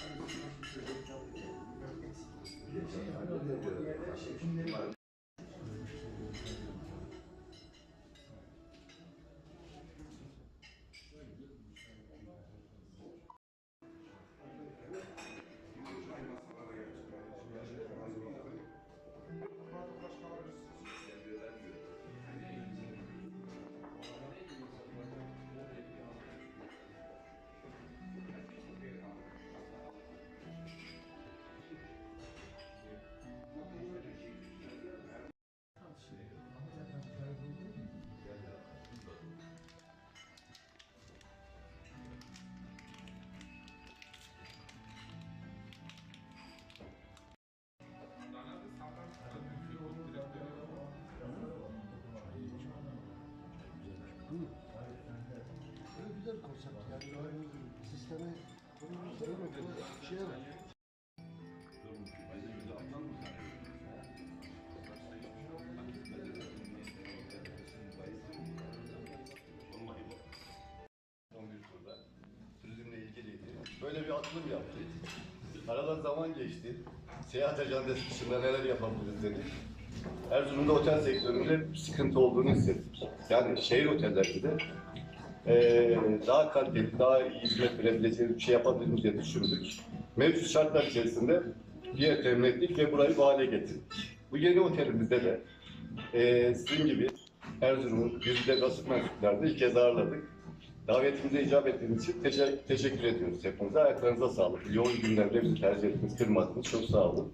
Böyle güzel bir konsept. Yani böyle bir sisteme kurulmuş böyle bir şey var. turizmle ilgiliydi. Böyle bir atılım yaptık. Aradan zaman geçti. Seyahat ajandası dışında neler yapabiliriz dedik. Erzurum'da otel sektöründe sıkıntı olduğunu hissettik. Yani şehir otellerinde de eee, daha kaliteli, daha iyi hizmet verebileceğimiz bir şey yapabiliriz diye düşündük. Mevcut şartlar içerisinde bir yer temin ettik ve burayı bu hale getirdik. Bu yeni otelimizde de eee sizin gibi Erzurum'un yüzde basık mensuplarını ilk kez ağırladık. Davetimize icap ettiğiniz için teşekkür, teşekkür ediyoruz hepinize. Ayaklarınıza sağlık. Yoğun günlerde bizi tercih ettiniz, kırmadınız. Çok sağ olun.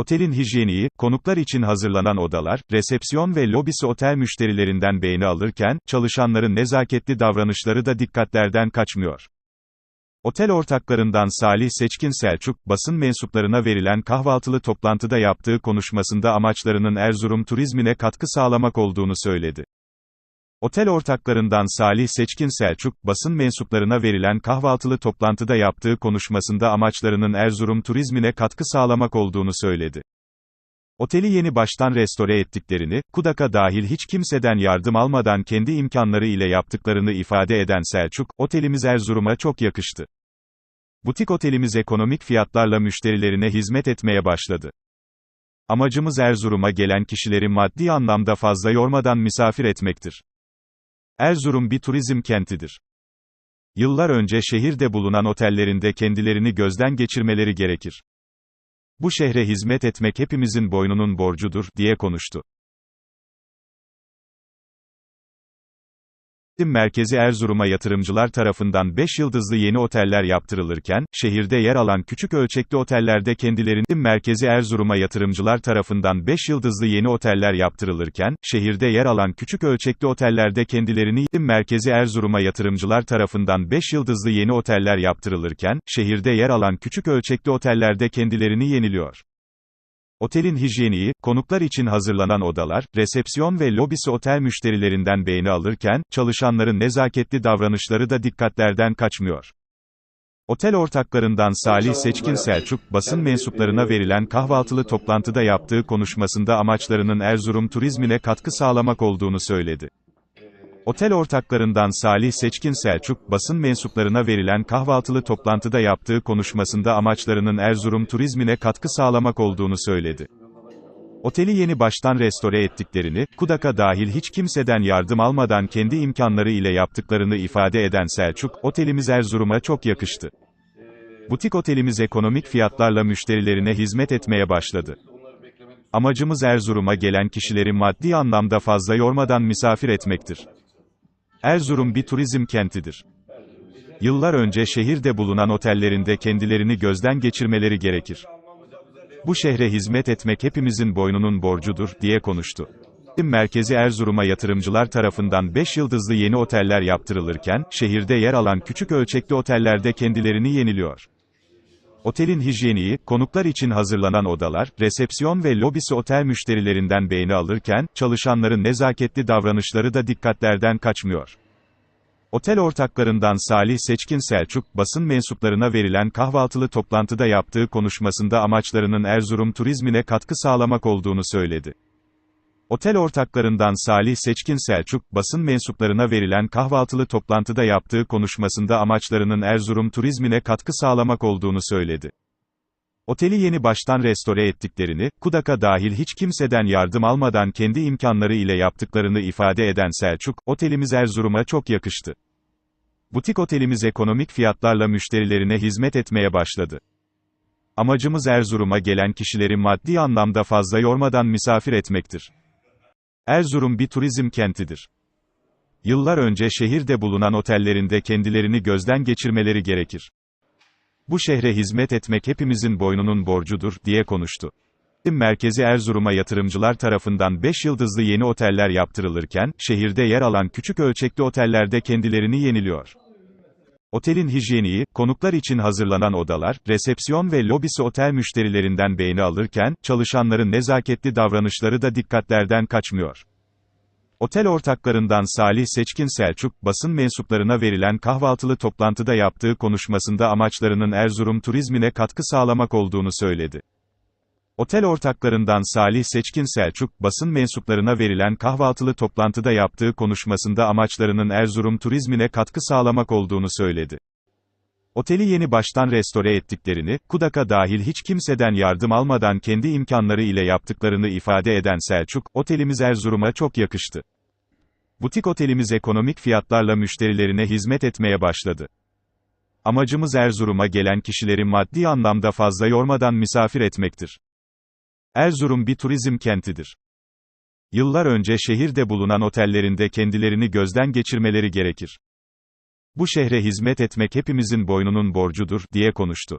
Otelin hijyeniği, konuklar için hazırlanan odalar, resepsiyon ve lobisi otel müşterilerinden beğeni alırken, çalışanların nezaketli davranışları da dikkatlerden kaçmıyor. Otel ortaklarından Salih Seçkin Selçuk, basın mensuplarına verilen kahvaltılı toplantıda yaptığı konuşmasında amaçlarının Erzurum turizmine katkı sağlamak olduğunu söyledi. Otel ortaklarından Salih Seçkin Selçuk, basın mensuplarına verilen kahvaltılı toplantıda yaptığı konuşmasında amaçlarının Erzurum turizmine katkı sağlamak olduğunu söyledi. Oteli yeni baştan restore ettiklerini, Kudak'a dahil hiç kimseden yardım almadan kendi imkanları ile yaptıklarını ifade eden Selçuk, otelimiz Erzurum'a çok yakıştı. Butik otelimiz ekonomik fiyatlarla müşterilerine hizmet etmeye başladı. Amacımız Erzurum'a gelen kişileri maddi anlamda fazla yormadan misafir etmektir. Erzurum bir turizm kentidir. Yıllar önce şehirde bulunan otellerinde kendilerini gözden geçirmeleri gerekir. Bu şehre hizmet etmek hepimizin boynunun borcudur, diye konuştu. Turizm merkezi Erzurum'a yatırımcılar tarafından 5 yıldızlı yeni oteller yaptırılırken, şehirde yer alan küçük ölçekli otellerde kendilerini Turizm merkezi Erzurum'a yatırımcılar tarafından 5 yıldızlı yeni oteller yaptırılırken, şehirde yer alan küçük ölçekli otellerde kendilerini Turizm merkezi Erzurum'a yatırımcılar tarafından 5 yıldızlı yeni oteller yaptırılırken, şehirde yer alan küçük ölçekli otellerde kendilerini yeniliyor. Otelin hijyeniği, konuklar için hazırlanan odalar, resepsiyon ve lobisi otel müşterilerinden beğeni alırken, çalışanların nezaketli davranışları da dikkatlerden kaçmıyor. Otel ortaklarından Salih Seçkin Selçuk, basın mensuplarına verilen kahvaltılı toplantıda yaptığı konuşmasında amaçlarının Erzurum turizmine katkı sağlamak olduğunu söyledi. Otel ortaklarından Salih Seçkin Selçuk, basın mensuplarına verilen kahvaltılı toplantıda yaptığı konuşmasında amaçlarının Erzurum turizmine katkı sağlamak olduğunu söyledi. Oteli yeni baştan restore ettiklerini, Kudak'a dahil hiç kimseden yardım almadan kendi imkanları ile yaptıklarını ifade eden Selçuk, otelimiz Erzurum'a çok yakıştı. Butik otelimiz ekonomik fiyatlarla müşterilerine hizmet etmeye başladı. Amacımız Erzurum'a gelen kişileri maddi anlamda fazla yormadan misafir etmektir. Erzurum bir turizm kentidir. Yıllar önce şehirde bulunan otellerinde kendilerini gözden geçirmeleri gerekir. Bu şehre hizmet etmek hepimizin boynunun borcudur, diye konuştu. Merkezi Erzurum'a yatırımcılar tarafından 5 yıldızlı yeni oteller yaptırılırken, şehirde yer alan küçük ölçekli otellerde kendilerini yeniliyor. Otelin hijyeniği, konuklar için hazırlanan odalar, resepsiyon ve lobisi otel müşterilerinden beğeni alırken, çalışanların nezaketli davranışları da dikkatlerden kaçmıyor. Otel ortaklarından Salih Seçkin Selçuk, basın mensuplarına verilen kahvaltılı toplantıda yaptığı konuşmasında amaçlarının Erzurum turizmine katkı sağlamak olduğunu söyledi. Otel ortaklarından Salih Seçkin Selçuk, basın mensuplarına verilen kahvaltılı toplantıda yaptığı konuşmasında amaçlarının Erzurum turizmine katkı sağlamak olduğunu söyledi. Oteli yeni baştan restore ettiklerini, Kudak'a dahil hiç kimseden yardım almadan kendi imkanları ile yaptıklarını ifade eden Selçuk, otelimiz Erzurum'a çok yakıştı. Butik otelimiz ekonomik fiyatlarla müşterilerine hizmet etmeye başladı. Amacımız Erzurum'a gelen kişileri maddi anlamda fazla yormadan misafir etmektir. Erzurum bir turizm kentidir. Yıllar önce şehirde bulunan otellerinde kendilerini gözden geçirmeleri gerekir. Bu şehre hizmet etmek hepimizin boynunun borcudur, diye konuştu. Merkezi Erzurum'a yatırımcılar tarafından 5 yıldızlı yeni oteller yaptırılırken, şehirde yer alan küçük ölçekli otellerde kendilerini yeniliyor. Otelin hijyeniği, konuklar için hazırlanan odalar, resepsiyon ve lobisi otel müşterilerinden beğeni alırken, çalışanların nezaketli davranışları da dikkatlerden kaçmıyor. Otel ortaklarından Salih Seçkin Selçuk, basın mensuplarına verilen kahvaltılı toplantıda yaptığı konuşmasında amaçlarının Erzurum turizmine katkı sağlamak olduğunu söyledi. Otel ortaklarından Salih Seçkin Selçuk, basın mensuplarına verilen kahvaltılı toplantıda yaptığı konuşmasında amaçlarının Erzurum turizmine katkı sağlamak olduğunu söyledi. Oteli yeni baştan restore ettiklerini, Kudak'a dahil hiç kimseden yardım almadan kendi imkanları ile yaptıklarını ifade eden Selçuk, otelimiz Erzurum'a çok yakıştı. Butik otelimiz ekonomik fiyatlarla müşterilerine hizmet etmeye başladı. Amacımız Erzurum'a gelen kişileri maddi anlamda fazla yormadan misafir etmektir. Erzurum bir turizm kentidir. Yıllar önce şehirde bulunan otellerinde kendilerini gözden geçirmeleri gerekir. Bu şehre hizmet etmek hepimizin boynunun borcudur, diye konuştu.